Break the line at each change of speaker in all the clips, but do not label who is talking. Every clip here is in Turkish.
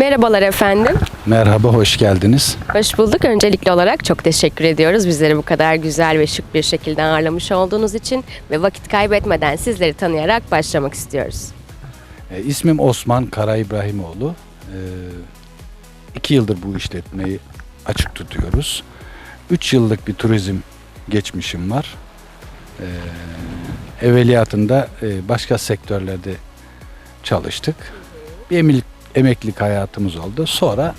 Merhabalar efendim.
Merhaba, hoş geldiniz.
Hoş bulduk. Öncelikli olarak çok teşekkür ediyoruz. Bizleri bu kadar güzel ve şık bir şekilde ağırlamış olduğunuz için ve vakit kaybetmeden sizleri tanıyarak başlamak istiyoruz.
E, ismim Osman Kara İbrahimoğlu. E, iki yıldır bu işletmeyi açık tutuyoruz. Üç yıllık bir turizm geçmişim var. E, evveliyatında e, başka sektörlerde çalıştık. Bir emeklilik, emeklilik hayatımız oldu. Sonra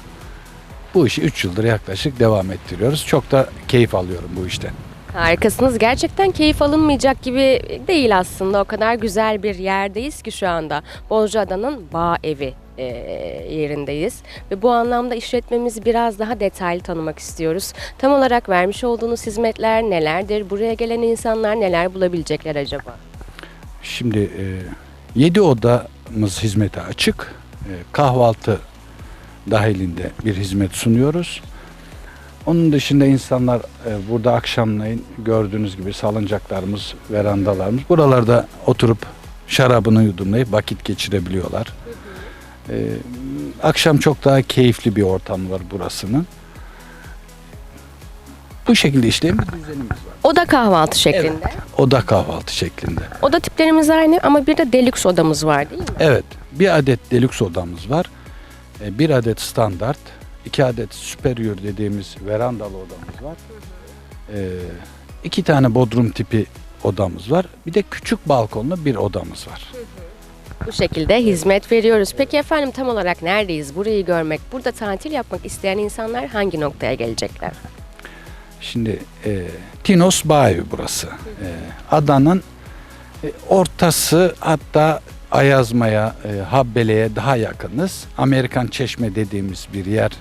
bu işi 3 yıldır yaklaşık devam ettiriyoruz. Çok da keyif alıyorum bu işten.
Harikasınız. Gerçekten keyif alınmayacak gibi değil aslında. O kadar güzel bir yerdeyiz ki şu anda. Bozcaada'nın Bağ Evi e, yerindeyiz. Ve bu anlamda işletmemizi biraz daha detaylı tanımak istiyoruz. Tam olarak vermiş olduğunuz hizmetler nelerdir? Buraya gelen insanlar neler bulabilecekler acaba?
Şimdi 7 odamız hizmete açık. E, kahvaltı dahilinde bir hizmet sunuyoruz. Onun dışında insanlar e, burada akşamleyin gördüğünüz gibi salıncaklarımız, verandalarımız buralarda oturup şarabını yudumlayıp vakit geçirebiliyorlar. E, akşam çok daha keyifli bir ortam var burasının. Bu şekilde işleyen bir düzenimiz var.
Oda kahvaltı şeklinde.
Oda kahvaltı şeklinde.
Oda tiplerimiz aynı ama bir de deluxe odamız var değil mi?
Evet, bir adet deluxe odamız var. E, Bir adet standart, iki adet superior dediğimiz verandalı odamız var. E, iki tane bodrum tipi odamız var. Bir de küçük balkonlu bir odamız var.
Bu şekilde hizmet veriyoruz. Peki efendim tam olarak neredeyiz? Burayı görmek, burada tatil yapmak isteyen insanlar hangi noktaya gelecekler?
Şimdi e, Tinos Bağevi burası. E, adanın e, ortası hatta Ayazma'ya, e, Habbele'ye daha yakınız. Amerikan Çeşme dediğimiz bir yer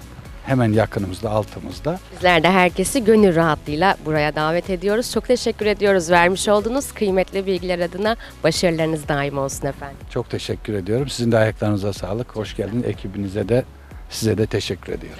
hemen yakınımızda, altımızda.
Bizler de herkesi gönül rahatlığıyla buraya davet ediyoruz. Çok teşekkür ediyoruz vermiş olduğunuz kıymetli bilgiler adına. Başarılarınız daim olsun efendim.
Çok teşekkür ediyorum. Sizin de ayaklarınıza sağlık. Hoş geldin ekibinize de size de teşekkür ediyorum.